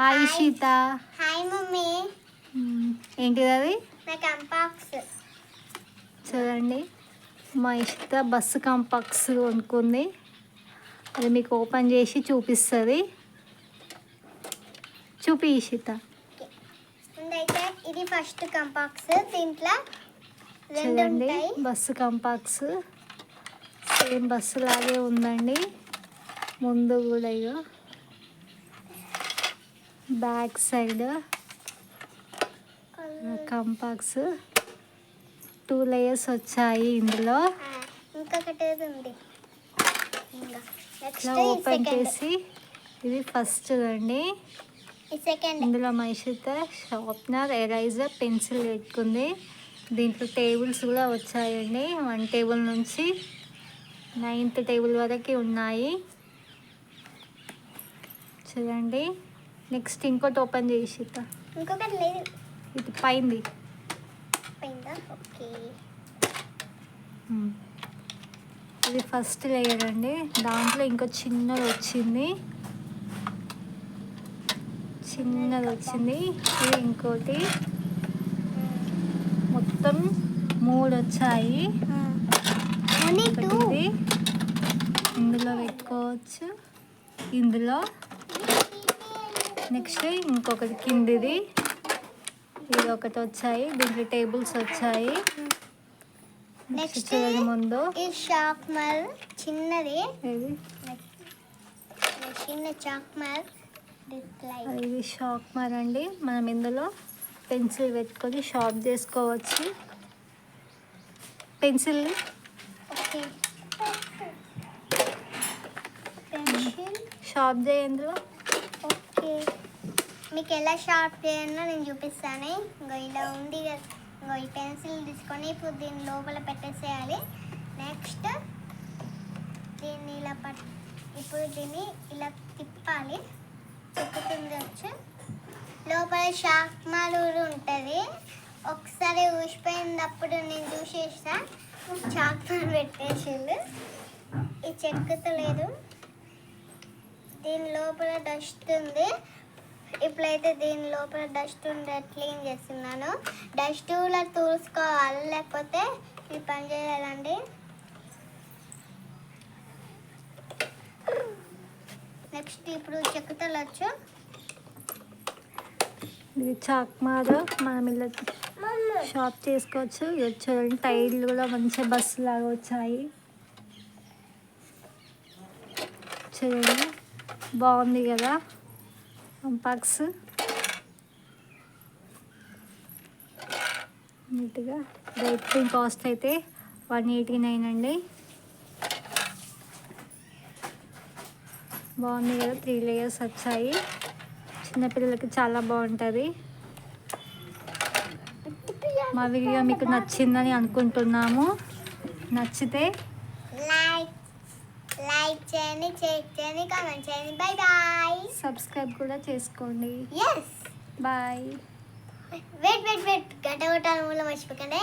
Hi Sita hi mummy hmm. ఏంటిది అది కంపాక్స్. చూడండి. మా ఇష్ట బస్సు కాంపాక్స్ కొనుక్కుంది. అది మీకు ఓపెన్ చేసి చూపిస్తుంది. చూపి ఇషిత. ముందైతే ఇది ఫస్ట్ కంపాక్స్. దీంట్లో చూడండి బస్సు కాంపాక్స్. సేమ్ బస్సు లాగే ఉందండి. ముందు కూడా ఇక back side compass two layers వచ్చాయి ఇందులో. ఇంకొకటి ఉంది ఇట్లా ఓపెన్ చేసి ఇది ఫస్ట్ అండి. ఇందులో మైషిత షార్ప్నర్ ఎరైజర్ పెన్సిల్ పెట్టుకుంది. దీంట్లో టేబుల్స్ కూడా వచ్చాయండి. వన్ టేబుల్ నుంచి నైన్త్ టేబుల్ వరకు ఉన్నాయి. చూడండి. నెక్స్ట్ ఇంకోటి ఓపెన్ చేసి ఇంకొకటి లేదు. ఇది పైంది పోయిందా? ఓకే. ఇది ఫస్ట్ లేయర్ అండి. దాంట్లో ఇంకో చిన్నది వచ్చింది. చిన్నది వచ్చింది. ఇది ఇంకోటి. మొత్తం మూడు వచ్చాయి. ఇందులో పెట్టుకోవచ్చు. ఇందులో నెక్స్ట్ ఇంకొకటి కిందిది. ఇది ఒకటి వచ్చాయి. దీంట్లో టేబుల్స్ వచ్చాయి. నెక్స్ట్ చూడండి ముందు. ఈ షార్ప్నర్ చిన్నది. చిన్న చాక్మర్ డిస్ప్లై ఇది షాక్ మార్ అండి. మనం ఇందులో పెన్సిల్ పెట్టుకొని షార్ప్ చేసుకోవచ్చు. పెన్సిల్ షార్ప్ చేయ ఓకే. మీకు ఎలా షార్ప్ చేయాలో నేను చూపిస్తాను. ఇంకో ఇలా ఉంది కదా. ఇంకో ఈ పెన్సిల్ తీసుకొని ఇప్పుడు దీని లోపల పెట్టేసేయాలి. నెక్స్ట్ దీన్ని ఇలా పట్ ఇప్పుడు దీన్ని ఇలా తిప్పాలి. తిప్పుతుంది వచ్చి లోపల షార్ప్ మాలూరు ఉంటుంది. ఒకసారి ఊసిపోయినప్పుడు నేను చూసేసా. చాక్ పెట్టేసిండు. ఈ చెక్కుతలేదు దీని లోపల డస్ట్ ఉంది. ఇప్పుడైతే దీని లోపల డస్ట్ ఉండే క్లీన్ చేస్తున్నాను. డస్ట్ ఇలా తూసుకోవాలి లేకపోతే ఇది పని చేయాలండి. నెక్స్ట్ ఇప్పుడు చెక్కుతలొచ్చు ఇది చాక్ మార్ మనం ఇలా షాప్ చేసుకోవచ్చు. ఇది చూడండి టైర్లు కూడా మంచిగా బస్సు లాగా వచ్చాయి. చూడండి. బాగుంది కదా? కంపాక్స్ నీట్గా రేట్ కాస్ట్ అయితే వన్ ఎయిటీ నైన్ అండి. బాగుంది కదా? త్రీ లేయర్స్ వచ్చాయి. చిన్నపిల్లలకి చాలా బాగుంటుంది. మా వీడియో మీకు నచ్చిందని అనుకుంటున్నాము. నచ్చితే లైక్ చేయండి షేర్ చేయండి కామెంట్ చేయండి. బై బాయ్ సబ్స్క్రైబ్ కూడా చేసుకోండి. Yes bye wait wait wait గంట కొట్టాలి మూల మర్చిపోకండి.